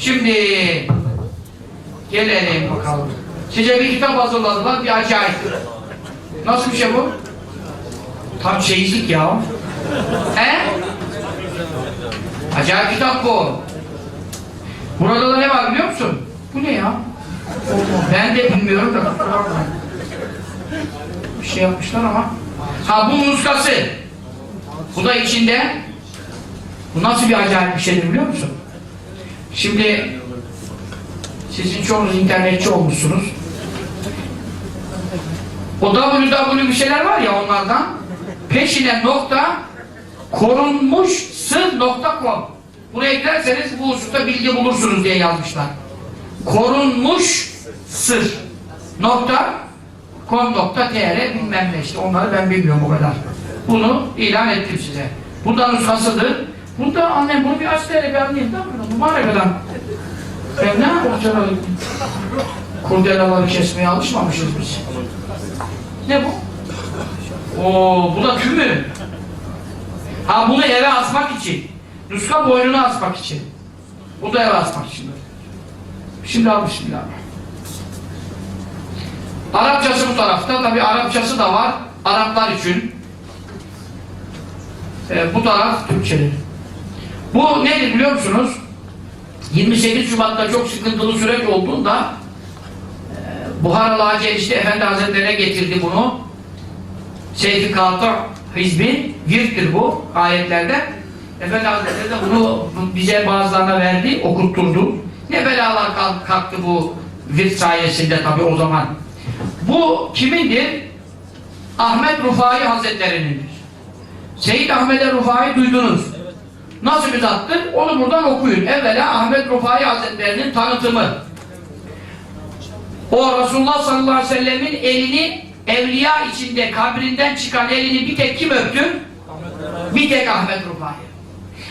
Şimdi gelelim bakalım. Size bir kitap hazırladılar, bir acayip. Nasıl bir şey bu? Tam çeyizlik ya. He? Acayip kitap bu. Burada da ne var biliyor musun? Bu ne ya? Ben de bilmiyorum da. Bir şey yapmışlar ama. Ha bu muskası. Bu da içinde. Bu nasıl bir acayip bir şeydir biliyor musun? Şimdi sizin çoğunuz internetçi olmuşsunuz. O www bir şeyler var ya onlardan peşine nokta korunmuş sır.com Buraya girerseniz bu hususta bilgi bulursunuz diye yazmışlar. Korunmuş sır nokta com nokta tr bilmem ne işte onları ben bilmiyorum o kadar. Bunu ilan ettim size. Bundan nuskasıdır. Bunda annem bunu bir aç bir anlayayım da mübarek adam. Ben ne yapacağım? Kurdelaları kesmeye alışmamışız biz. Ne bu? Oo, bu da tümü. Ha bunu eve asmak için. Nuska boynuna asmak için. Bu da eve asmak için. Şimdi al bismillah. Arapçası bu tarafta. Tabi Arapçası da var. Araplar için. Ee, bu taraf Türkçedir. Bu nedir biliyor musunuz? 28 Şubat'ta çok sıkıntılı süreç olduğunda e, Buharalı Hacı Erişte Efendi Hazretleri'ne getirdi bunu. Seyfi Katır Hizbi, virttir bu ayetlerde. Efendi Hazretleri de bunu bize bazılarına verdi, okutturdu. Ne belalar kalk- kalktı bu virt sayesinde tabi o zaman. Bu kimindir? Ahmet Rufai Hazretleri'nindir. Seyyid Ahmet Rufai duydunuz. Nasıl bir zattır? Onu buradan okuyun. Evvela Ahmet Rufai Hazretleri'nin tanıtımı. O Resulullah sallallahu aleyhi ve sellemin elini evliya içinde kabrinden çıkan elini bir tek kim öptü? Bir tek Ahmet Rufai.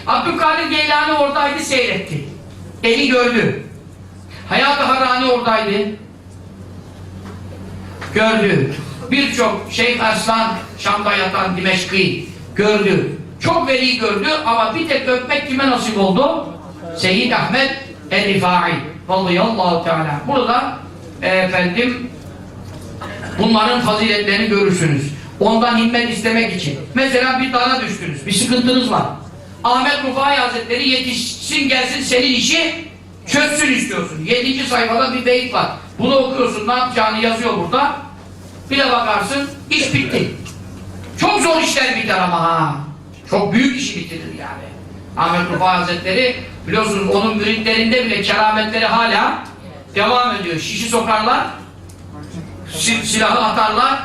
Abdülkadir Geylani oradaydı seyretti. Eli gördü. Hayat-ı Harani oradaydı. Gördü. Birçok Şeyh Arslan Şam'da yatan Dimeşki gördü. Çok veli gördü ama bir tek öpmek kime nasip oldu? Seyyid Ahmet El-Rifai radıyallahu teala. Burada e, efendim bunların faziletlerini görürsünüz. Ondan himmet istemek için. Mesela bir dara düştünüz. Bir sıkıntınız var. Ahmet Rufai Hazretleri yetişsin gelsin senin işi çözsün istiyorsun. Yedinci sayfada bir beyit var. Bunu okuyorsun ne yapacağını yazıyor burada. Bir de bakarsın iş bitti. Çok zor işler biter ama ha. Çok büyük işi bitirir yani. Ahmet Rufai Hazretleri biliyorsunuz onun müritlerinde bile kerametleri hala devam ediyor. Şişi sokarlar, sil silahı atarlar,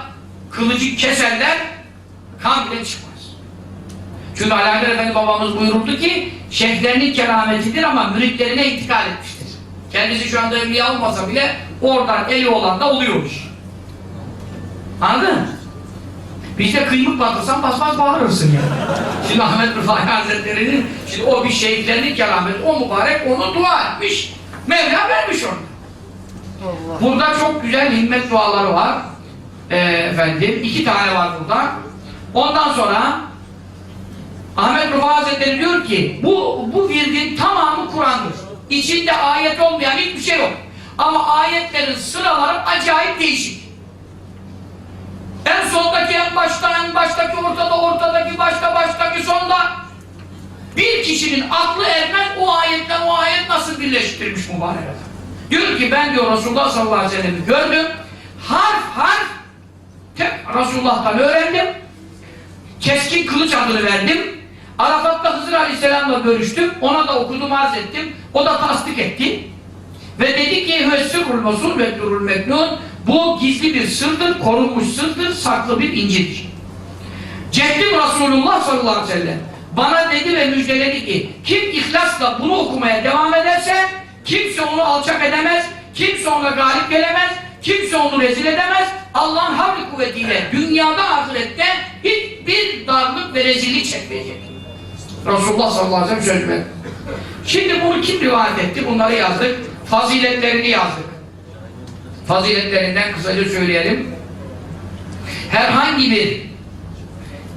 kılıcı keserler, kan bile çıkmaz. Çünkü Alaeddin Efendi babamız buyurdu ki şeyhlerinin kerametidir ama müritlerine intikal etmiştir. Kendisi şu anda evliya olmasa bile oradan eli olan da oluyormuş. Anladın mı? Bizde kıymık batırsan basmaz bağırırsın yani. Şimdi Ahmet Rıfai Hazretleri'nin şimdi o bir şeyhlerinin kerameti, o mübarek onu dua etmiş. Mevla vermiş onu. Burada çok güzel himmet duaları var. Ee, efendim, iki tane var burada. Ondan sonra Ahmet Rıfai Hazretleri diyor ki bu, bu virdin tamamı Kur'an'dır. İçinde ayet olmayan hiçbir şey yok. Ama ayetlerin sıraları acayip değişik. En sondaki en başta, en baştaki ortada, ortadaki başta, baştaki sonda bir kişinin aklı ermez o ayetten o ayet nasıl birleştirmiş mübarek adam. Diyor ki ben diyor Resulullah sallallahu aleyhi ve sellem'i gördüm. Harf harf tek Resulullah'tan öğrendim. Keskin kılıç adını verdim. Arafat'ta Hızır Aleyhisselam'la görüştüm. Ona da okudum, arz ettim. O da tasdik etti. Ve dedi ki Hüessirul Mesul ve Durul Meknun bu gizli bir sırdır, korunmuş sırdır, saklı bir incidir. Ceddim Resulullah sallallahu aleyhi ve sellem bana dedi ve müjdeledi ki kim ihlasla bunu okumaya devam ederse kimse onu alçak edemez, kimse ona galip gelemez, kimse onu rezil edemez. Allah'ın havli kuvvetiyle dünyada ahirette hiçbir darlık ve rezillik çekmeyecek. Resulullah sallallahu aleyhi ve sellem söz verdi. Şimdi bunu kim rivayet etti? Bunları yazdık. Faziletlerini yazdık. Faziletlerinden kısaca söyleyelim. Herhangi bir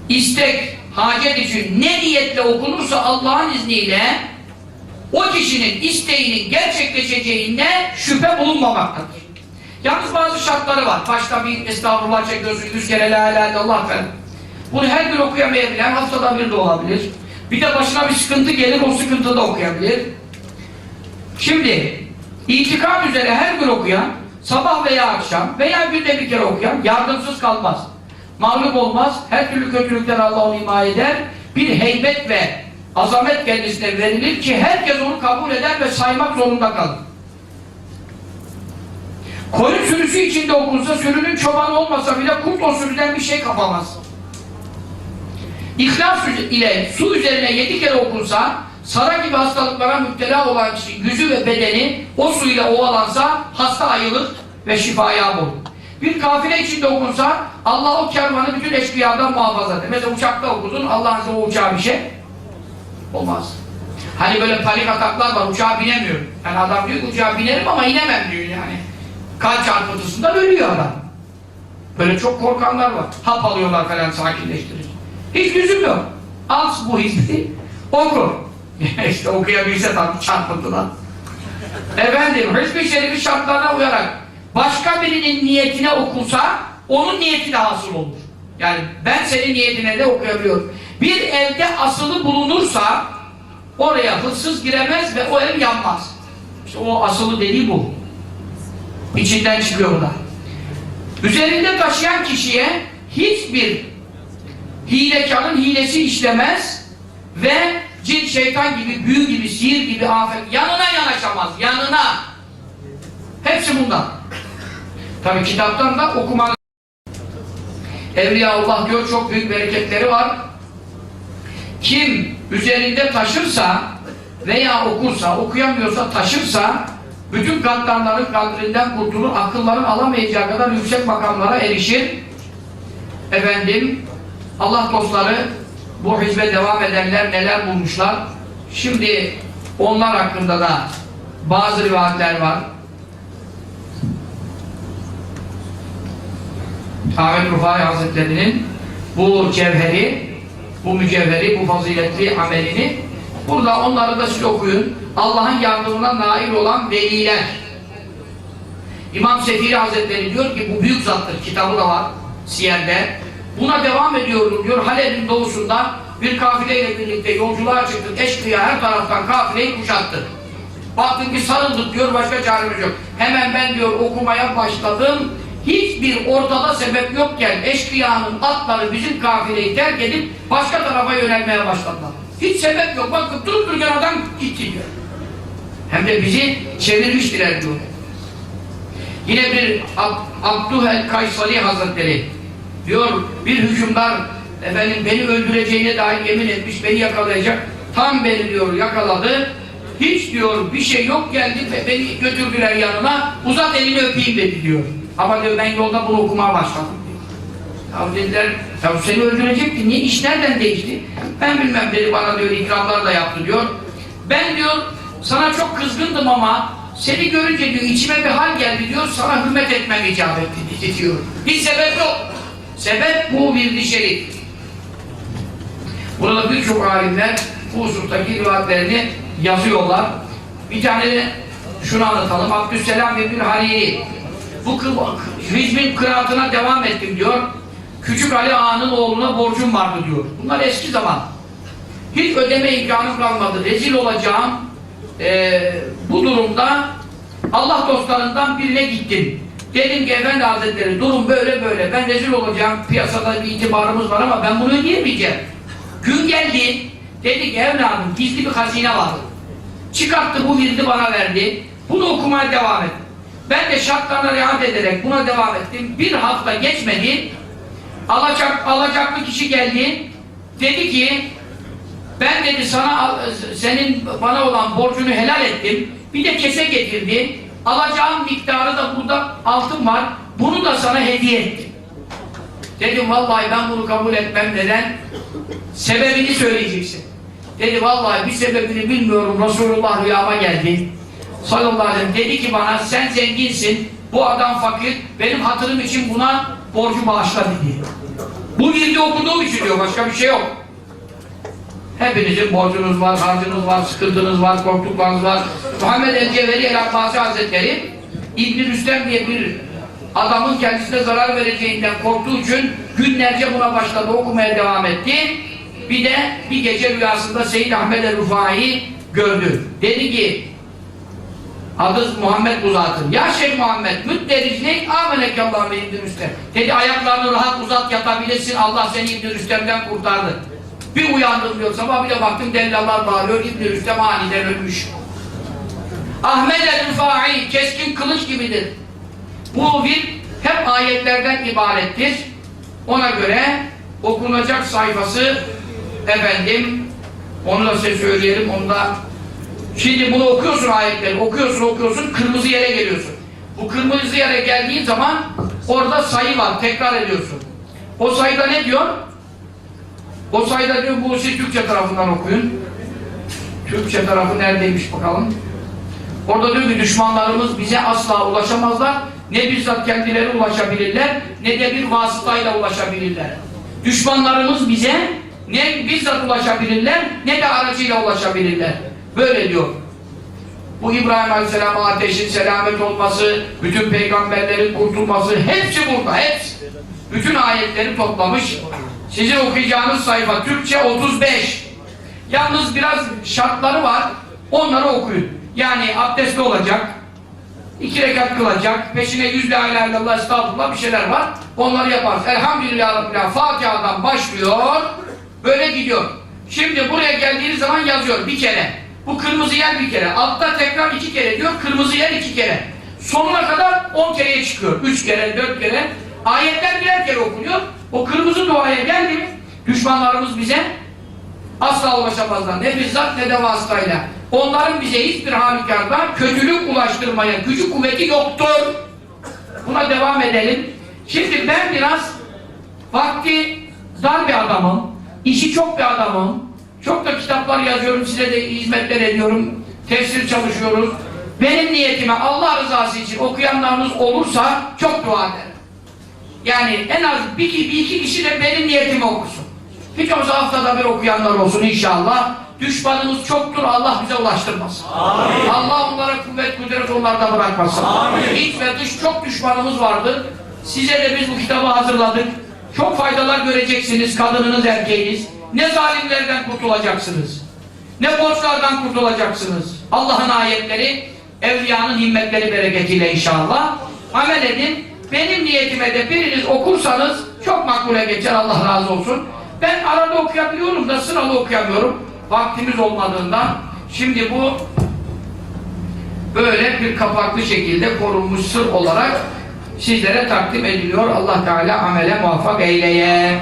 istek, hacet için ne niyetle okunursa Allah'ın izniyle o kişinin isteğinin gerçekleşeceğine şüphe bulunmamaktadır. Yalnız bazı şartları var. Başta bir estağfurullah çekiyorsun, yüz kere la ilahe illallah falan. Bunu her gün okuyamayabilen haftada bir de olabilir. Bir de başına bir sıkıntı gelir, o sıkıntı da okuyabilir. Şimdi, itikam üzere her gün okuyan, sabah veya akşam veya günde bir kere okuyan yardımsız kalmaz. Mağlup olmaz, her türlü kötülükten Allah onu himaye eder. Bir heybet ve azamet kendisine verilir ki herkes onu kabul eder ve saymak zorunda kalır. Koyun sürüsü içinde okunsa, sürünün çobanı olmasa bile kurt o sürüden bir şey kapamaz. İhlas ile su üzerine yedi kere okunsa, sara gibi hastalıklara müptela olan kişi yüzü ve bedeni o suyla ovalansa hasta ayılır ve şifaya bulur. Bir kafile içinde okunsa Allah o kervanı bütün eşkıyadan muhafaza eder. Mesela uçakta okudun Allah'ın izniyle o uçağa bir şey olmaz. Hani böyle panik ataklar var uçağa binemiyorum. Yani adam diyor uçağa binerim ama inemem diyor yani. Kalp çarpıntısından ölüyor adam. Böyle çok korkanlar var. Hap alıyorlar falan sakinleştirici. Hiç lüzum yok. Al bu hizmeti, oku. işte okuyabilse tabii çarpıntıdan. Efendim, Hizb-i Şerif'i şartlarına uyarak başka birinin niyetine okunsa, onun niyeti de hasıl olur. Yani ben senin niyetine de okuyabiliyorum. Bir evde asılı bulunursa, oraya hırsız giremez ve o ev yanmaz. İşte o asılı dediği bu. İçinden çıkıyor bu da. Üzerinde taşıyan kişiye hiçbir hilekarın hilesi işlemez ve cin, şeytan gibi, büyü gibi, sihir gibi afet yanına yanaşamaz, yanına. Hepsi bundan. Tabi kitaptan da okumanız. Evliyaullah diyor çok büyük bereketleri var. Kim üzerinde taşırsa veya okursa, okuyamıyorsa taşırsa bütün katlarların kadrinden kurtulur, akılların alamayacağı kadar yüksek makamlara erişir. Efendim, Allah dostları bu hizme devam edenler neler bulmuşlar? Şimdi onlar hakkında da bazı rivayetler var. Ahmet Rufai Hazretleri'nin bu cevheri, bu mücevheri, bu faziletli amelini burada onları da siz okuyun. Allah'ın yardımına nail olan veliler. İmam Sefiri Hazretleri diyor ki bu büyük zattır, kitabı da var Siyer'de. Buna devam ediyorum diyor. Halep'in doğusunda bir kafileyle birlikte yolculuğa çıktık. Eşkıya her taraftan kafileyi kuşattı. Baktım ki sarıldık diyor başka çaremiz yok. Hemen ben diyor okumaya başladım. Hiçbir ortada sebep yokken eşkıyanın atları bizim kafileyi terk edip başka tarafa yönelmeye başladılar. Hiç sebep yok. Bakın durup dururken adam gitti diyor. Hem de bizi çevirmiştiler diyor. Yine bir Ab Abdüh el-Kaysali Hazretleri diyor bir hükümdar efendim beni öldüreceğine dair yemin etmiş beni yakalayacak. Tam beni diyor yakaladı. Hiç diyor bir şey yok geldi ve beni götürdüler yanına uzat elini öpeyim dedi diyor. Ama diyor ben yolda bunu okumaya başladım. Ya dediler ya seni öldürecekti niye iş nereden değişti? Ben bilmem dedi bana diyor ikramlar da yaptı diyor. Ben diyor sana çok kızgındım ama seni görünce diyor içime bir hal geldi diyor sana hürmet etmem icap etti diyor. Hiç sebep yok Sebep bu bir şerif. Burada birçok alimler bu husustaki rivayetlerini yazıyorlar. Bir tane şunu anlatalım. Abdüsselam bin Hariri bu hizmet kıraatına devam ettim diyor. Küçük Ali Ağa'nın oğluna borcum vardı diyor. Bunlar eski zaman. Hiç ödeme imkanım kalmadı. Rezil olacağım. Ee, bu durumda Allah dostlarından birine gittim. Dedim ki efendi hazretleri durum böyle böyle ben rezil olacağım piyasada bir itibarımız var ama ben bunu ödeyemeyeceğim. Gün geldi dedi ki evladım gizli bir hazine var. Çıkarttı bu virdi bana verdi. Bunu okumaya devam et. Ben de şartlarına riayet ederek buna devam ettim. Bir hafta geçmedi. Alacak, alacaklı kişi geldi. Dedi ki ben dedi sana senin bana olan borcunu helal ettim. Bir de kese getirdi alacağım miktarı da burada altın var. Bunu da sana hediye ettim. Dedim vallahi ben bunu kabul etmem neden? Sebebini söyleyeceksin. Dedi vallahi bir sebebini bilmiyorum. Resulullah rüyama geldi. Sallallahu aleyhi dedi ki bana sen zenginsin. Bu adam fakir. Benim hatırım için buna borcu bağışla dedi. Bu virdi okuduğum için diyor. Başka bir şey yok. Hepinizin borcunuz var, harcınız var, sıkıntınız var, korktuklarınız var. Muhammed el-Cevheri el-Abbasi Hazretleri İbn-i Rüstem diye bir adamın kendisine zarar vereceğinden korktuğu için günlerce buna başladı, okumaya devam etti. Bir de bir gece rüyasında Seyyid Ahmed el-Rufai gördü. Dedi ki Adı Muhammed bu zatın. Ya Şeyh Muhammed, müdderiçlik ameneke Allah'ım İbn-i Rüstem. Dedi ayaklarını rahat uzat yatabilirsin. Allah seni İbn-i Rüstem'den kurtardı. Bir uyandım diyor. Sabah bir de baktım dellallar bağırıyor. İbn-i Rüstem aniden ölmüş. Ahmed el-Rufai keskin kılıç gibidir. Bu bir hep ayetlerden ibarettir. Ona göre okunacak sayfası efendim onu da size söyleyelim. Onu da Şimdi bunu okuyorsun ayetleri, okuyorsun okuyorsun, kırmızı yere geliyorsun. Bu kırmızı yere geldiğin zaman orada sayı var, tekrar ediyorsun. O sayıda ne diyor? O sayıda diyor, bu siz Türkçe tarafından okuyun. Türkçe tarafı neredeymiş bakalım. Orada diyor ki düşmanlarımız bize asla ulaşamazlar. Ne bizzat kendileri ulaşabilirler, ne de bir vasıtayla ulaşabilirler. Düşmanlarımız bize ne bizzat ulaşabilirler, ne de aracıyla ulaşabilirler. Böyle diyor. Bu İbrahim Aleyhisselam'a ateşin selamet olması, bütün peygamberlerin kurtulması, hepsi burada, hepsi. Bütün ayetleri toplamış. Sizin okuyacağınız sayfa Türkçe 35. Yalnız biraz şartları var. Onları okuyun. Yani abdestli olacak, iki rekat kılacak, peşine yüz la ilahe illallah estağfurullah bir şeyler var. Onları yaparız. Elhamdülillah Rabbil Fatiha'dan başlıyor, böyle gidiyor. Şimdi buraya geldiğiniz zaman yazıyor bir kere. Bu kırmızı yer bir kere. Altta tekrar iki kere diyor, kırmızı yer iki kere. Sonuna kadar on kereye çıkıyor. Üç kere, dört kere. Ayetler birer kere okunuyor. O kırmızı duaya geldi mi, düşmanlarımız bize asla ulaşamazlar. Ne bizzat ne de vasıtayla. Onların bize hiçbir halükarda kötülük ulaştırmaya gücü kuvveti yoktur. Buna devam edelim. Şimdi ben biraz vakti dar bir adamım. işi çok bir adamım. Çok da kitaplar yazıyorum. Size de hizmetler ediyorum. Tefsir çalışıyoruz. Benim niyetime Allah rızası için okuyanlarınız olursa çok dua ederim. Yani en az bir, bir iki kişi de benim niyetimi okusun. Hiç olsa haftada bir okuyanlar olsun inşallah. Düşmanımız çoktur, Allah bize ulaştırmasın. Amin. Allah onlara kuvvet, kudret onlarda bırakmasın. Amin. İç ve dış çok düşmanımız vardır. Size de biz bu kitabı hazırladık. Çok faydalar göreceksiniz, kadınınız, erkeğiniz. Ne zalimlerden kurtulacaksınız, ne borçlardan kurtulacaksınız. Allah'ın ayetleri, evliyanın himmetleri bereketiyle inşallah. Amel edin. Benim niyetime de biriniz okursanız çok makbule geçer Allah razı olsun. Ben arada okuyabiliyorum da sıralı okuyamıyorum. Vaktimiz olmadığından. Şimdi bu böyle bir kapaklı şekilde korunmuş sır olarak sizlere takdim ediliyor. Allah Teala amele muvaffak eyleye.